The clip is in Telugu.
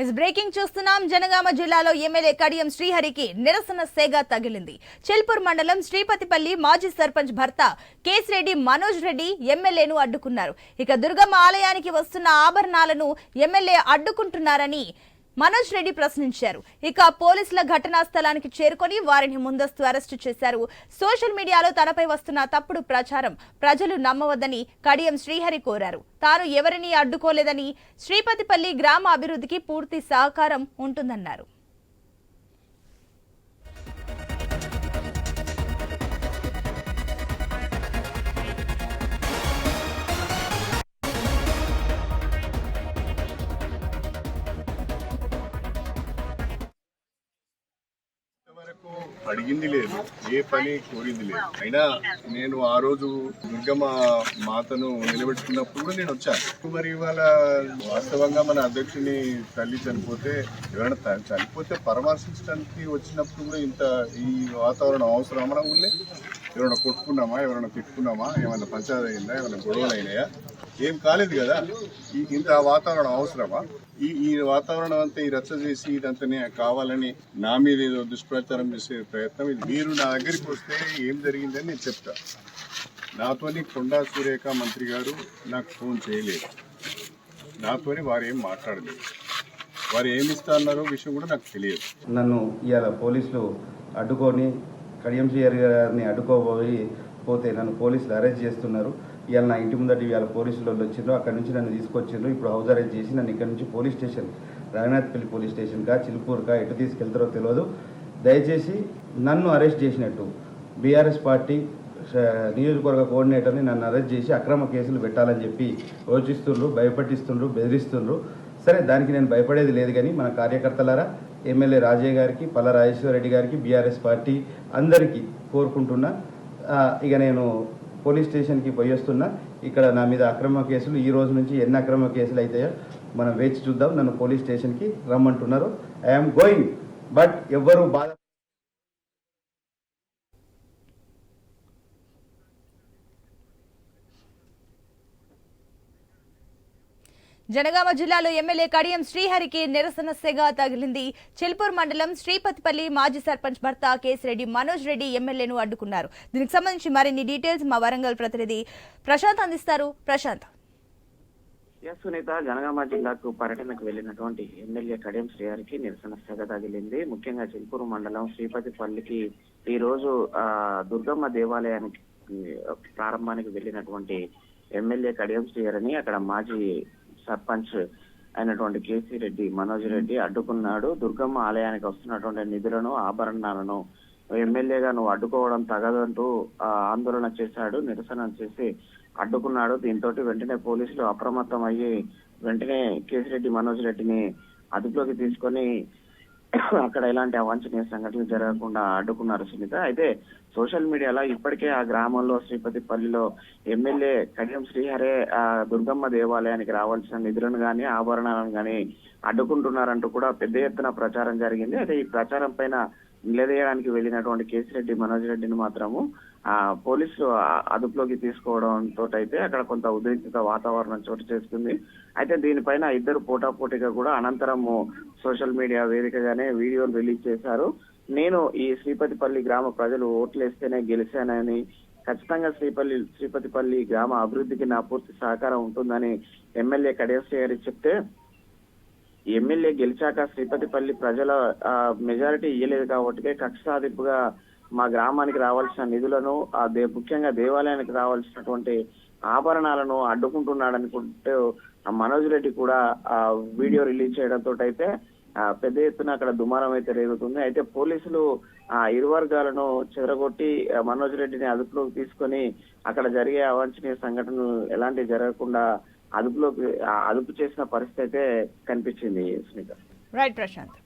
ఇస్ బ్రేకింగ్ చూస్తున్నాం. జనగామ జిల్లాలో ఎమ్మెల్యే కడియం శ్రీహరికి నిరసన సేగ తగిలింది. చిల్పూర్ మండలం శ్రీపతిపల్లి మాజీ సర్పంచ్ భర్త కేసిరెడ్డి మనోజ్ రెడ్డి ఎమ్మెల్యేను అడ్డుకున్నారు. ఇక దుర్గమ్మ ఆలయానికి వస్తున్న ఆభరణాలను ఎమ్మెల్యే అడ్డుకుంటున్నారని మనోజ్ రెడ్డి ప్రశ్నించారు. ఇక పోలీసుల ఘటనా స్థలానికి చేరుకొని వారిని ముందస్తు అరెస్టు చేశారు. సోషల్ మీడియాలో తనపై వస్తున్న తప్పుడు ప్రచారం ప్రజలు నమ్మవద్దని కడియం శ్రీహరి కోరారు. తాను ఎవరిని అడ్డుకోలేదని శ్రీపతిపల్లి గ్రామ అభివృద్ధికి పూర్తి సహకారం ఉంటుందన్నారు. అడిగింది లేదు. ఏ పని కోరింది లేదు. అయినా నేను ఆ రోజు దుర్గమ్మ మాతను నిలబెట్టుకున్నప్పుడు కూడా నేను వచ్చాను మరి ఇవాళ వాస్తవంగా మన అధ్యక్షుని తల్లి చనిపోతే ఎవరైనా చనిపోతే పరామర్శించడానికి వచ్చినప్పుడు కూడా ఇంత ఈ వాతావరణం అవసరం మన లేదు ఎవరైనా కొట్టుకున్నామా? ఎవరైనా తిట్టుకున్నామా? ఏమైనా పంచాయతీ అయిందా? ఏమైనా గొడవలు అయినాయా? ఏం కాలేదు కదా. ఈ ఇంత వాతావరణం అవసరమా? ఈ ఈ వాతావరణం అంతా ఈ రచ్చ చేసి ఇదంతనే కావాలని నా మీద ఏదో దుష్ప్రచారం చేసే ప్రయత్నం ఇది. మీరు నా దగ్గరికి వస్తే ఏం జరిగిందని నేను చెప్తా. నాతోని కొండా సురేఖ మంత్రి గారు నాకు ఫోన్ చేయలేదు. నాతోని వారు ఏం మాట్లాడలేదు. వారు ఏమి ఇస్తా అన్నారో విషయం కూడా నాకు తెలియదు. నన్ను ఇవాళ పోలీసులు అడ్డుకొని కడియం గారిని అడ్డుకోబోయి పోతే నన్ను పోలీసులు అరెస్ట్ చేస్తున్నారు. ఇవాళ నా ఇంటి ముందట ఇవాళ పోలీసులు వాళ్ళు వచ్చిండ్రు. అక్కడ నుంచి నన్ను తీసుకొచ్చిండ్రు. ఇప్పుడు హౌస్ అరెస్ట్ చేసి నన్ను ఇక్కడ నుంచి పోలీస్ స్టేషన్ రఘునాథ్పల్లి పోలీస్ స్టేషన్కా చిలుపూర్కా ఎటు తీసుకెళ్తారో తెలియదు దయచేసి నన్ను అరెస్ట్ చేసినట్టు బీఆర్ఎస్ పార్టీ నియోజకవర్గ కోఆర్డినేటర్ని నన్ను అరెస్ట్ చేసి అక్రమ కేసులు పెట్టాలని చెప్పి యోచిస్తుండ్రు భయపట్టిస్తుండ్రు బెదిరిస్తుండ్రు. సరే దానికి నేను భయపడేది లేదు కానీ మన కార్యకర్తలారా ఎమ్మెల్యే రాజయ్య గారికి పల్ల రాజేశ్వర రెడ్డి గారికి బీఆర్ఎస్ పార్టీ అందరికీ కోరుకుంటున్నా. ఇక నేను పోలీస్ స్టేషన్కి పోయి వస్తున్నా ఇక్కడ నా మీద అక్రమ కేసులు ఈ రోజు నుంచి ఎన్ని అక్రమ కేసులు అవుతాయో మనం వేచి చూద్దాం. నన్ను పోలీస్ స్టేషన్కి రమ్మంటున్నారు. ఐఎమ్ గోయింగ్ బట్ ఎవ్వరూ బాధ జనగామ జిల్లాలో ఎమ్మెల్యే కడియం శ్రీహరికి నిరసన సెగ తగిలింది. చిల్పూర్ మండలం శ్రీపతిపల్లి మాజీ సర్పంచ్ భర్త కేసిరెడ్డి మనోజ్ రెడ్డి ఎమ్మెల్యేను అడ్డుకున్నారు. దీనికి సంబంధించి మరిన్ని డీటెయిల్స్ మా వరంగల్ ప్రతినిధి ప్రశాంత్ అందిస్తారు. ప్రశాంత్. ఎస్ సునీత జనగామ జిల్లాకు పర్యటనకు వెళ్ళినటువంటి ఎమ్మెల్యే కడియం శ్రీహరికి నిరసన సెగ తగిలింది. ముఖ్యంగా చిల్పూరు మండలం శ్రీపతిపల్లికి ఈ రోజు దుర్గమ్మ దేవాలయానికి ప్రారంభానికి వెళ్ళినటువంటి ఎమ్మెల్యే కడియం శ్రీహరిని అక్కడ మాజీ సర్పంచ్ అయినటువంటి కేసీ రెడ్డి మనోజ్ రెడ్డి అడ్డుకున్నాడు. దుర్గమ్మ ఆలయానికి వస్తున్నటువంటి నిధులను ఆభరణాలను ఎమ్మెల్యేగా నువ్వు అడ్డుకోవడం తగదంటూ ఆందోళన చేశాడు నిరసన చేసి అడ్డుకున్నాడు. దీంతో వెంటనే పోలీసులు అప్రమత్తం అయ్యి వెంటనే కేసిరెడ్డి మనోజ్ రెడ్డిని అదుపులోకి తీసుకొని అక్కడ ఎలాంటి అవాంఛనీయ సంఘటనలు జరగకుండా అడ్డుకున్నారు సునీత. అయితే సోషల్ మీడియాలో ఇప్పటికే ఆ గ్రామంలో శ్రీపతిపల్లిలో ఎమ్మెల్యే కడియం శ్రీహరే ఆ దుర్గమ్మ దేవాలయానికి రావాల్సిన నిధులను గాని ఆభరణాలను గాని అడ్డుకుంటున్నారంటూ కూడా పెద్ద ఎత్తున ప్రచారం జరిగింది. అయితే ఈ ప్రచారం పైన నిలదీయడానికి వెళ్ళినటువంటి కేసిరెడ్డి మనోజ్ రెడ్డిని మాత్రము పోలీసులు అదుపులోకి తీసుకోవడంతో అయితే అక్కడ కొంత ఉద్రిక్తత వాతావరణం చోటు చేసుకుంది. అయితే దీనిపైన ఇద్దరు పోటాపోటీగా కూడా అనంతరము సోషల్ మీడియా వేదికగానే వీడియోలు రిలీజ్ చేశారు. నేను ఈ శ్రీపతిపల్లి గ్రామ ప్రజలు ఓట్లేస్తేనే గెలిచానని ఖచ్చితంగా శ్రీపల్లి శ్రీపతిపల్లి గ్రామ అభివృద్ధికి నా పూర్తి సహకారం ఉంటుందని ఎమ్మెల్యే కడేశ్వరి గారు చెప్తే ఎమ్మెల్యే గెలిచాక శ్రీపతిపల్లి ప్రజల మెజారిటీ ఇయ్యలేదు కాబట్టి కక్ష సాధింపుగా మా గ్రామానికి రావాల్సిన నిధులను ఆ దే ముఖ్యంగా దేవాలయానికి రావాల్సినటువంటి ఆభరణాలను అడ్డుకుంటున్నాడు అనుకుంటూ మనోజ్ రెడ్డి కూడా ఆ వీడియో రిలీజ్ చేయడంతో అయితే పెద్ద ఎత్తున అక్కడ దుమారం అయితే రేగుతుంది. అయితే పోలీసులు ఆ ఇరు వర్గాలను చెదరగొట్టి మనోజ్ రెడ్డిని అదుపులోకి తీసుకొని అక్కడ జరిగే అవాంఛనీయ సంఘటనలు ఎలాంటి జరగకుండా అదుపులోకి అదుపు చేసిన పరిస్థితి అయితే కనిపించింది సునీత. రైట్ ప్రశాంత్.